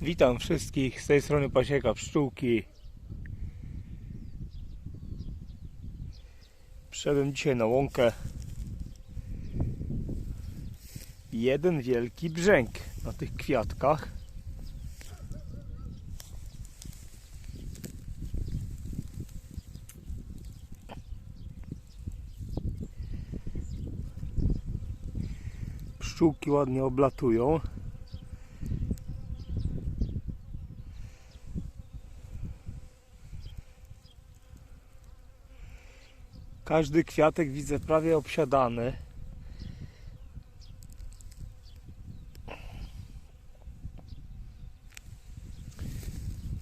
Witam wszystkich z tej strony Pasieka Pszczółki. Przyszedłem dzisiaj na łąkę. Jeden wielki brzęk na tych kwiatkach. Pszczółki ładnie oblatują. Każdy kwiatek widzę prawie obsiadany.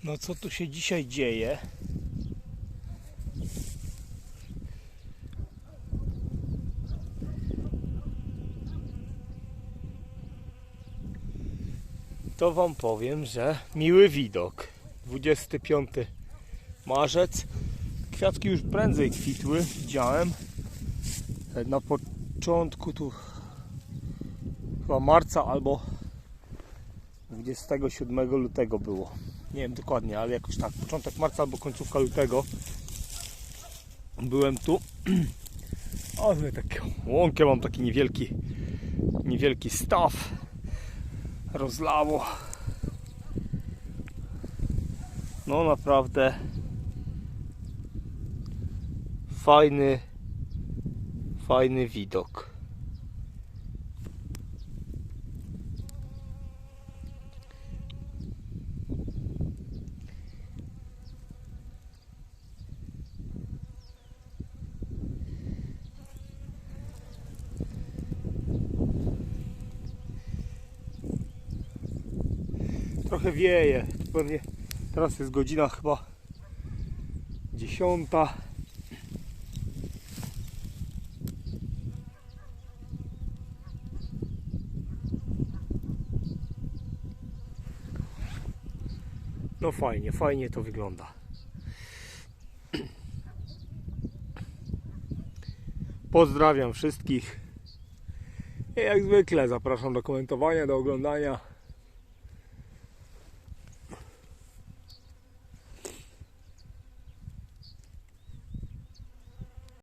No co tu się dzisiaj dzieje? To wam powiem, że miły widok. 25 marzec. Kwiatki już prędzej kwitły, widziałem. Na początku tu chyba marca albo 27 lutego było. Nie wiem dokładnie, ale jakoś tak. Początek marca albo końcówka lutego. Byłem tu. Tutaj takie łąkę mam taki niewielki niewielki staw. Rozlało. No naprawdę fajny, fajny widok. Trochę wieje. Teraz jest godzina chyba dziesiąta. No fajnie, fajnie to wygląda. Pozdrawiam wszystkich. I jak zwykle zapraszam do komentowania, do oglądania.